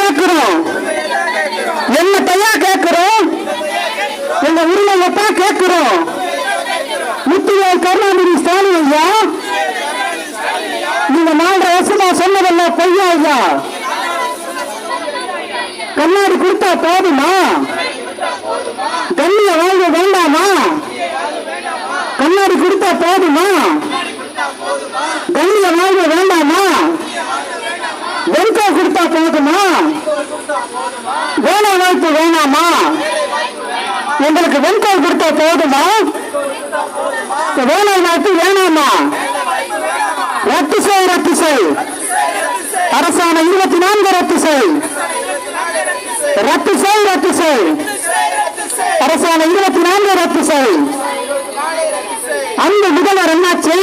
கேட்கிறோம். என்ன பையா கேட்கிறோம்? எங்க உரிமையத்தான் கேட்கிறோம். முத்துவேல் கருணாநிதி ஸ்டாலின் ஐயா நீங்க நாலரை வருஷமா சொன்னதெல்லாம் பொய்யா ஐயா? கண்ணாடி கொடுத்தா போதுமா? கண்ணிய வாழ்க வேண்டாமா? கண்ணாடி கொடுத்தா போதுமா கண்ணிய வாழ்க வேண்டாமா வெறுக்கா கொடுத்தா போதுமா வேலை வாய்ப்பு வேணாமா? எங்களுக்கு வெண்கோல் கொடுத்தா போதுமா? வேலை வாய்ப்பு வேணாமா? ரத்து செய் ரத்து செய். அரசாணை இருபத்தி நான்கு ரத்து செய். ரத்து செய் ரத்து செய். அரசாணை இருபத்தி நான்கு ரத்து செய். அந்த முதல்வர் என்னாச்சு?